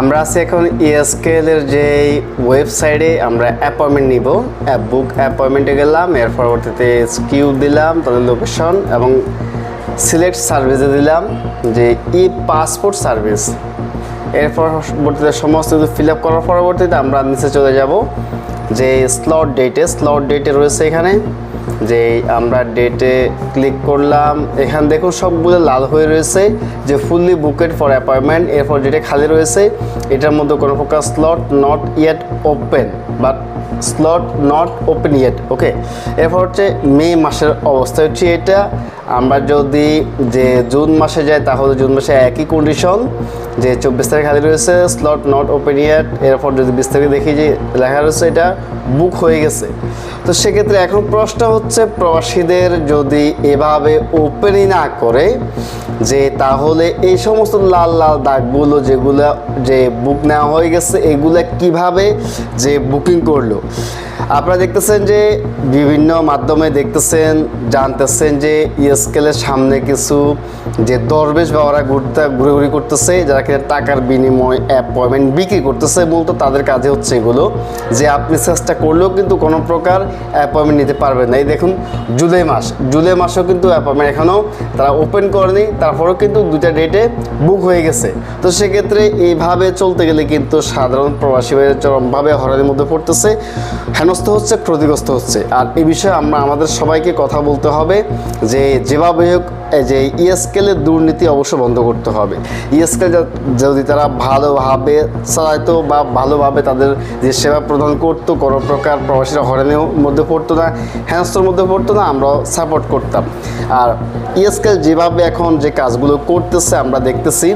আমরা আছি এখন ইএসকেল এর যে ওয়েবসাইটে আমরা অ্যাপয়েন্টমেন্ট নিব। অ্যাপ বুক অ্যাপয়েন্টমেন্টে গেলাম, এর পরবর্তীতে কিউ দিলাম, তাদের লোকেশন এবং সিলেক্ট সার্ভিসে দিলাম, যে ই পাসপোর্ট সার্ভিস এর পরবর্তীতে সমস্ত কিছু ফিল আপ করার পরবর্তীতে আমরা নিচে চলে যাব, যে স্লট ডেটে স্লট ডেটে রয়েছে এখানে। যে আমরা ডেটে ক্লিক করলাম, এখান দেখুন সবগুলো লাল হয়ে রয়েছে, যে ফুললি বুকেড ফর অ্যাপয়েন্টমেন্ট এরপর ডেটে খালি রয়েছে, এটার মধ্যে কোনো প্রকার slot not yet open but slot not open yet okay এরপর হচ্ছে মে মাসের অবস্থা হচ্ছে এটা আমরা যদি যে জুন মাসে যাই, তাহলে জুন মাসে একই কন্ডিশন যে চব্বিশ তারিখ খালি রয়েছে স্লট নট ওপেন ইয়েট এরপর যদি বিশ তারিখ দেখি যে লেখা রয়েছে, এটা বুক হয়ে গেছে। তো সেক্ষেত্রে এখন প্রশ্ন হচ্ছে, প্রবাসীদের যদি এভাবে ওপেনই না করে, যে তাহলে এই সমস্ত লাল লাল দাগগুলো যেগুলো, যে বুক নেওয়া হয়ে গেছে, এগুলো কীভাবে যে বুকিং করল? আপনারা দেখতেছেন যে বিভিন্ন মাধ্যমে দেখতেছেন, জানতেছেন যে ইএসকেলের সামনে কিছু যে দরবেশ বা ওরা ঘুরতে ঘুরে ঘুরি করতেছে যারা কিনা টাকার বিনিময় অ্যাপয়েন্টমেন্ট বিক্রি করতেছে, মূলত তাদের কাজে হচ্ছে এগুলো যে আপনি চেষ্টা করলেও কিন্তু কোনো প্রকার অ্যাপয়েন্টমেন্ট নিতে পারবেন না। এই দেখুন, জুলাই মাস। জুলাই মাসেও কিন্তু অ্যাপয়েন্টমেন্ট এখনও তারা ওপেন করেনি, তারপরেও কিন্তু দুইটা ডেটে বুক হয়ে গেছে। তো সেক্ষেত্রে এইভাবে চলতে গেলে কিন্তু সাধারণ প্রবাসী ভাইয়ের চরমভাবে হরানির মধ্যে পড়তেছে। হেনস্থ হচ্ছে, ক্ষতিগ্রস্ত হচ্ছে। আর এই বিষয়ে আমরা, আমাদের সবাইকে কথা বলতে হবে যে যেভাবে হোক যে ইএসকেলের দুর্নীতি অবশ্য বন্ধ করতে হবে। ইএসকেল যদি তারা ভালোভাবে চালাইতো বা ভালোভাবে তাদের যে সেবা প্রদান করতো, কোনো প্রকার প্রবাসীরা হরেনের মধ্যে পড়তো না হ্যানস্তর মধ্যে পড়তো না, আমরাও সাপোর্ট করতাম। আর ইএসকেল যেভাবে এখন যে কাজগুলো করতেছে, আমরা দেখতেছি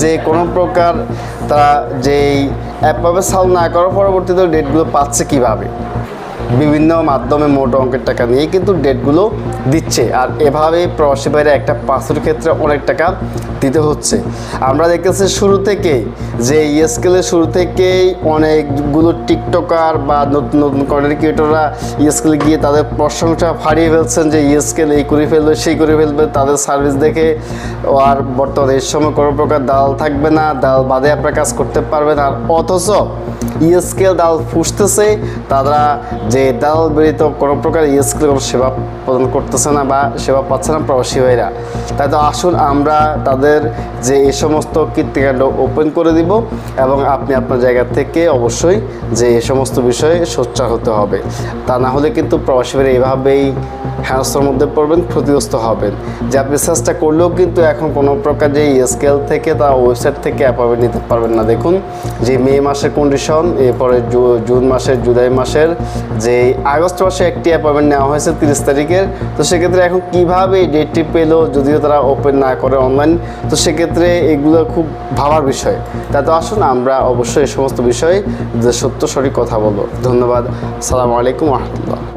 যে কোনো প্রকার তারা যেই অ্যাপভাবে সাল না করার পরবর্তীতে ডেটগুলো পাচ্ছে কীভাবে। বিভিন্ন মাধ্যমে মোট অঙ্কের টাকা নিয়ে কিন্তু ডেটগুলো দিচ্ছে। আর এভাবে প্রবাসী বাইরে একটা পাসপোর্টের ক্ষেত্রে অনেক টাকা দিতে হচ্ছে। আমরা দেখতেছি শুরু থেকেই যে ইএসকেলের শুরু থেকেই অনেকগুলো টিকটকার বা নতুন নতুন কন্টেন্ট ক্রিয়েটররা ইএসকেলে গিয়ে তাদের প্রশংসা ফাড়িয়ে ফেলছেন যে ইএসকেল এই করে ফেলবে, সেই করে ফেলবে, তাদের সার্ভিস দেখে আর বর্তমানে এর সময় কোনো প্রকার দালাল থাকবে না, দালাল বাদে আপনার কাজ করতে পারবেন আর অথচ ইএসকেল দালাল ফুসতেছে, তারা যে দালাল ব্যতীত কোনো প্রকার ইএসকেল কোনো সেবা প্রদান করতেছে না বা সেবা পাচ্ছে না প্রবাসী ভাইরা। তাই তো আসুন আমরা তাদের যে এই সমস্ত কীর্তিকাণ্ড ওপেন করে দিব এবং আপনি আপনার জায়গা থেকে অবশ্যই যে এই সমস্ত বিষয়ে সোচ্চার হতে হবে। তা না হলে কিন্তু প্রবাসী ভাইরা এইভাবেই হ্যানস্থার মধ্যে পড়বেন, ক্ষতিগ্রস্ত হবেন। যে আপনি চেষ্টা করলেও কিন্তু এখন কোনো প্রকার যে স্কেল থেকে তা ওয়েবসাইট থেকে অ্যাপয়েন্টমেন্ট নিতে পারবেন না। দেখুন, যে মে মাসের কন্ডিশন এরপরে জুন মাসের, জুলাই মাসের যে আগস্ট মাসে একটি অ্যাপয়েন্টমেন্ট নেওয়া হয়েছে তিরিশ তারিখের, তো সেক্ষেত্রে এখন কীভাবে এই ডেটটি পেল যদিও তারা ওপেন না করে অনলাইন তো সেক্ষেত্রে এগুলো খুব ভাবার বিষয়। তা তো আসুন আমরা অবশ্যই এই সমস্ত বিষয়ে যে সত্য সঠিক কথা বলব। ধন্যবাদ। সালামু আলাইকুম রহমতুল্লাহ।